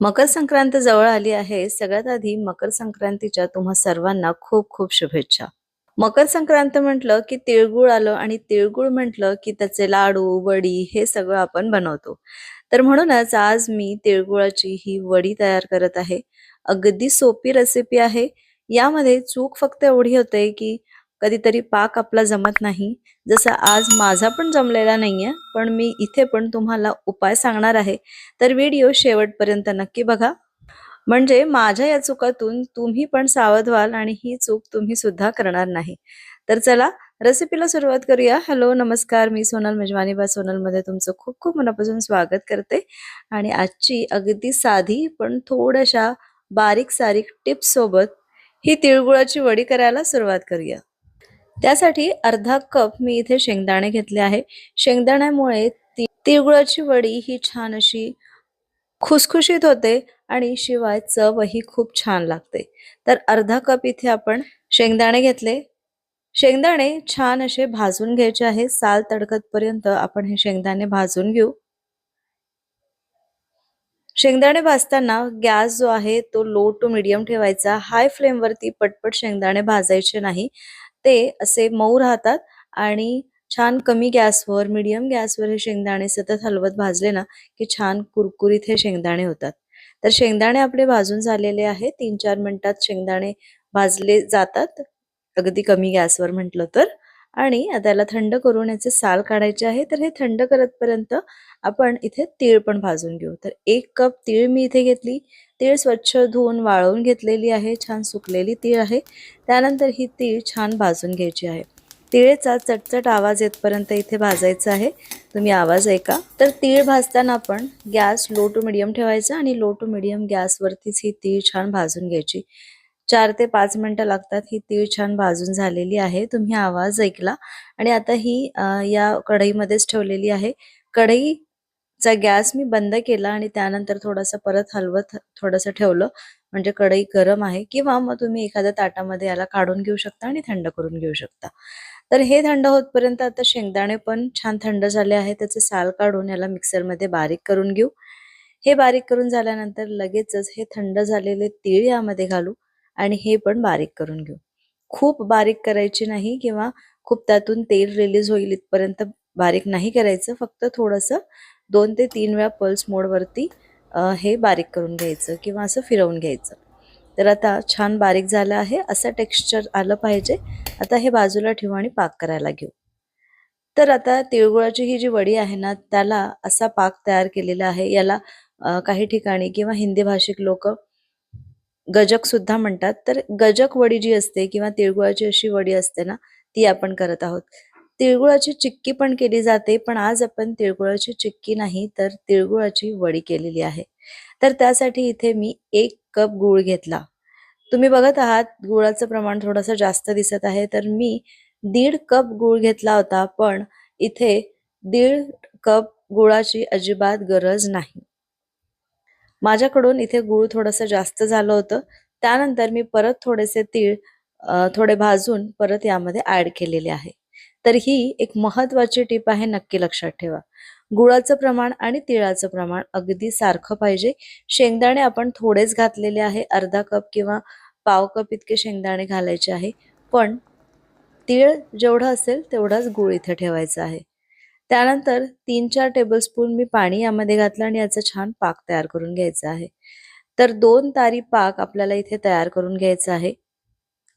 मकर संक्रांत जवळ आली आहे. सगळ्यात आधी मकर संक्रांतीच्या तुम्हा सर्वांना खूप खूप शुभेच्छा. मकर संक्रांत म्हटलं की तिळगुळ आलं आणि तिळगुळ म्हटलं की त्याचे लाडू वडी हे सगळं आपण बनवतो. तर म्हणूनच आज मी तिळगुळाची ही वडी तयार करत आहे. अगदी सोपी रेसिपी आहे. यामध्ये चूक फक्त एवढी होते की कधीतरी पाक आपला जमत नाही. जसं आज माझा पण जमलेला नाहीये पण मी इथे पण तुम्हाला उपाय सांगणार आहे. तर व्हिडिओ शेवटपर्यंत नक्की बघा. म्हणजे माझ्या या चुकातून तुम्ही पण सावध व्हाल आणि ही चूक तुम्ही सुद्धा करणार नाही. तर चला रेसिपीला सुरुवात करूया. हॅलो नमस्कार. मी सोनल मेजवानी बा सोनलमध्ये तुमचं खूप खूप मनापासून स्वागत करते. आणि आजची अगदी साधी पण थोड्याशा बारीक सारीक टिप्ससोबत ही तिळगुळाची वडी करायला सुरुवात करूया. त्यासाठी अर्धा कप मी इथे शेंगदाणे घेतले आहे. शेंगदाण्यामुळे ती तिळगुळाची वडी ही छान अशी खुसखुशीत होते आणि शिवाय चवही खूप छान लागते. तर अर्धा कप इथे आपण शेंगदाणे घेतले. शेंगदाणे छान असे भाजून घ्यायचे आहे. साल तडकतपर्यंत आपण हे शेंगदाणे भाजून घेऊ. शेंगदाणे भाजताना गॅस जो आहे तो लो टू मिडियम ठेवायचा. हाय फ्लेमवरती पटपट शेंगदाणे भाजायचे नाही. ते असे मऊ राहतात आणि छान कमी गॅसवर मीडियम गॅसवर हे शेंगदाणे सतत हलवत भाजले ना की छान कुरकुरीत हे शेंगदाणे होतात. तर शेंगदाणे आपले भाजून झालेले आहे तीन चार मिनिटात शेंगदाणे भाजले जातात. अगदी कमी गॅसवर म्हटलं तर. आणि त्याला थंड करून याचे साल काढायचे आहे. तर हे थंड करतपर्यंत आपण इथे तीळ पण भाजून घेऊ. तर एक कप तीळ मी इथे घेतली. तीळ स्वच्छ धुवून वाळवून घेतलेली आहे. छान सुकलेली तीळ आहे. त्यानंतर ही तीळ छान भाजून घ्यायची आहे. तिळेचा चटचट आवाज येतपर्यंत इथे भाजायचा आहे. तुम्ही आवाज ऐका. तर तीळ भाजताना आपण गॅस लो टू मिडियम ठेवायचा आणि लो टू मिडियम गॅसवरतीच ही तीळ छान भाजून घ्यायची. चार ते पाच मिनिटं लागतात. ही तीळ छान भाजून झालेली आहे. तुम्ही आवाज ऐकला. आणि आता ही या कढईमध्येच ठेवलेली आहे. कढईचा गॅस मी बंद केला आणि त्यानंतर थोडासा परत हलवत थोडंसं ठेवलं. म्हणजे कढई गरम आहे किंवा मग तुम्ही एखाद्या ताटामध्ये याला काढून घेऊ शकता आणि थंड करून घेऊ शकता. तर हे थंड होतपर्यंत आता शेंगदाणे पण छान थंड झाले आहे त्याचे साल काढून याला मिक्सरमध्ये बारीक करून घेऊ. हे बारीक करून झाल्यानंतर लगेचच हे थंड झालेले तीळ यामध्ये घालू. आणि हे पण बारीक करून घेऊ. खूप बारीक करायची नाही किंवा खूप त्यातून तेल रिलीज होईल इथपर्यंत बारीक नाही करायचं. फक्त थोडंसं दोन ते तीन वेळा पल्स मोडवरती हे बारीक करून घ्यायचं किंवा असं फिरवून घ्यायचं. तर आता छान बारीक झालं आहे. असं टेक्स्चर आलं पाहिजे. आता हे बाजूला ठेवू आणि पाक करायला घेऊ. तर आता तिळगुळाची ही जी वडी आहे ना त्याला असा पाक तयार केलेला आहे. याला काही ठिकाणी किंवा हिंदी भाषिक लोक गजक सुद्धा म्हणतात. तर गजक वडी जी असते किंवा तिळगुळाची अशी वडी असते ना ती आपण करत आहोत. तिळगुळाची चिक्की पण केली जाते पण आज आपण तिळगुळाची चिक्की नाही तर तिळगुळाची वडी केलेली आहे. तर त्यासाठी इथे मी एक कप गूळ घेतला. तुम्ही बघत आहात गुळाचं प्रमाण थोडंसं जास्त दिसत आहे. तर मी दीड कप गूळ घेतला होता पण इथे दीड कप गुळाची अजिबात गरज नाही. माझ्याकडून इथे गूळ थोडंसं जास्त झालं होतं. त्यानंतर मी परत थोडेसे तीळ थोडे भाजून परत यामध्ये ऍड केलेले आहे. तर ही एक महत्वाची टीप आहे नक्की लक्षात ठेवा. गुळाचं प्रमाण आणि तिळाचं प्रमाण अगदी सारखं पाहिजे. शेंगदाणे आपण थोडेच घातलेले आहे अर्धा कप किंवा पाव कप इतके शेंगदाणे घालायचे आहे. पण तीळ जेवढं असेल तेवढाच गुळ इथे ठेवायचा आहे. त्यानंतर तीन चार टेबलस्पून मी पाणी यामध्ये घातलं आणि याचा छान पाक तयार करून घ्यायचा आहे. तर दोन तारी पाक आपल्याला इथे तयार करून घ्यायचा आहे.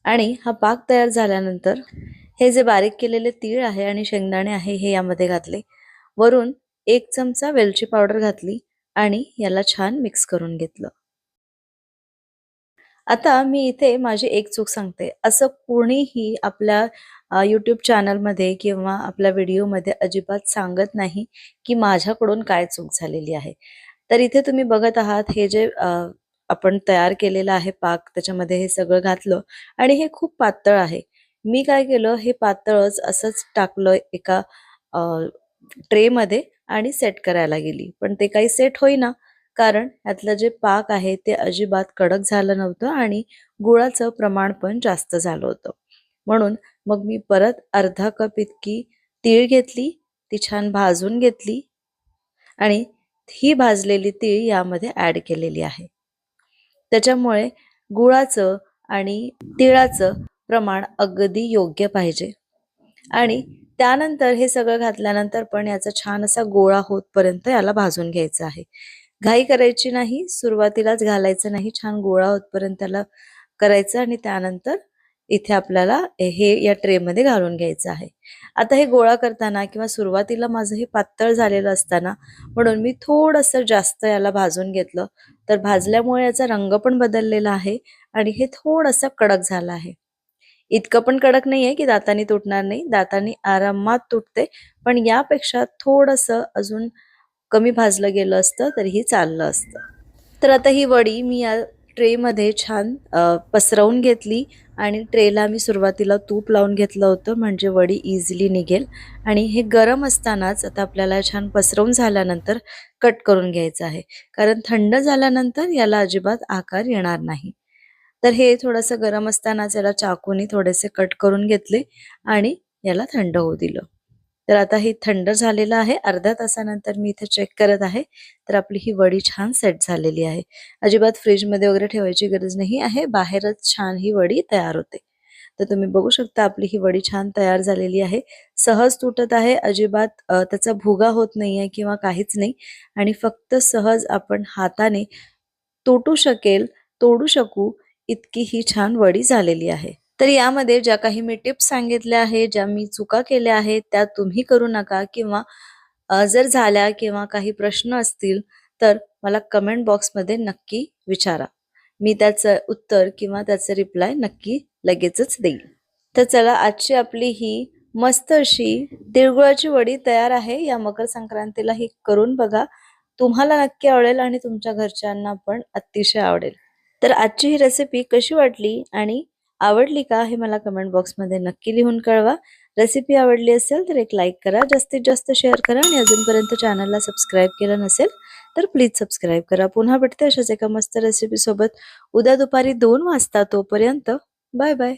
आणि हा पाक तयार झाल्यानंतर हे जे बारीक केलेले तीळ आहे आणि शेंगदाणे आहे हे यामध्ये घातले. वरून एक चमचा वेलची पावडर घातली आणि याला छान मिक्स करून घेतलं. आता मी इथे माझी एक चूक सांगते. असं कोणीही आपल्या यूट्यूब चॅनलमध्ये किंवा आपल्या व्हिडिओमध्ये अजिबात सांगत नाही की माझ्याकडून काय चूक झालेली आहे. तर इथे तुम्ही बघत आहात हे जे आपण तयार केलेलं आहे पाक त्याच्यामध्ये हे सगळं घातलं आणि हे खूप पातळ आहे. मी काय केलं हे पातळच असंच टाकलं एका ट्रेमध्ये आणि सेट करायला गेली. पण ते काही सेट होईना. कारण यातलं जे पाक आहे ते अजिबात कडक झालं नव्हतं आणि गुळाचं प्रमाण पण जास्त झालं होतं. म्हणून मग मी परत अर्धा कप इतकी तीळ घेतली ती छान भाजून घेतली आणि ही भाजलेली तीळ यामध्ये ऍड केलेली आहे. त्याच्यामुळे गुळाचं आणि तिळाचं प्रमाण अगदी योग्य पाहिजे. आणि त्यानंतर हे सगळं घातल्यानंतर पण याचा छान असा गोळा होतपर्यंत याला भाजून घ्यायचं आहे. घाई करायची नाही सुरुवातीलाच घालायचं नाही छान गोळा होतपर्यंत त्याला करायचं आणि त्यानंतर इथे आपल्याला हे या ट्रेमध्ये घालून घ्यायचं आहे. आता हे गोळा करताना किंवा सुरुवातीला माझं हे पातळ झालेलं असताना म्हणून मी थोडंसं जास्त याला भाजून घेतलं. तर भाजल्यामुळे याचा रंग पण बदललेला आहे आणि हे थोडंसं कडक झालं आहे. इतकं पण कडक नाहीये की दातानी तुटणार नाही. दातानी आरामात तुटते. पण यापेक्षा थोडंसं अजून कमी भाजलं गेलं असतं तरीही चाललं असतं. तर आता ही वडी मी या ट्रेमध्ये छान पसरवून घेतली आणि ट्रेला मी सुरुवातीला तूप लावून घेतलं होतं म्हणजे वडी इझिली निघेल. आणि हे गरम असतानाच आता आपल्याला छान पसरवून झाल्यानंतर कट करून घ्यायचं आहे. कारण थंड झाल्यानंतर याला अजिबात आकार येणार नाही. तर हे थोडंसं गरम असतानाच याला चाकूने थोडेसे कट करून घेतले आणि याला थंड होऊ दिलं. तर आता हे थंड झालेलं आहे. अर्ध्या तासानंतर मी इथे चेक करत आहे. तर आपली ही वडी छान सेट झालेली आहे. अजिबात फ्रीजमध्ये वगैरे ठेवायची गरज नाही आहे. बाहेरच छान ही वडी तयार होते. तर तुम्ही बघू शकता आपली ही वडी छान तयार झालेली आहे. सहज तुटत आहे. अजिबात त्याचा भुगा होत नाही आहे किंवा काहीच नाही. आणि फक्त सहज आपण हाताने तुटू शकेल तोडू शकू इतकी ही छान वडी झालेली आहे. तर यामध्ये ज्या काही मी टिप्स सांगितल्या आहेत ज्या मी चुका केल्या आहेत त्या तुम्ही करू नका किंवा जर झाल्या किंवा काही प्रश्न असतील तर मला कमेंट बॉक्समध्ये नक्की विचारा. मी त्याचं उत्तर किंवा त्याचं रिप्लाय नक्की लगेचच देईल. तर चला आजची आपली ही मस्त अशी तिळगुळाची वडी तयार आहे. या मकर संक्रांतीला ही करून बघा. तुम्हाला नक्की आवडेल आणि तुमच्या घरच्यांना पण अतिशय आवडेल. तर आजची ही रेसिपी कशी वाटली आणि आवडली का हे मला कमेंट बॉक्समध्ये नक्की लिहून कळवा. रेसिपी आवडली असेल तर एक लाईक करा. जास्तीत जास्त शेअर करा आणि अजूनपर्यंत चॅनलला सबस्क्राईब केलं नसेल तर प्लीज सबस्क्राईब करा. पुन्हा भेटते अशाच एका मस्त रेसिपीसोबत उद्या दुपारी दोन वाजता तोपर्यंत. Bye bye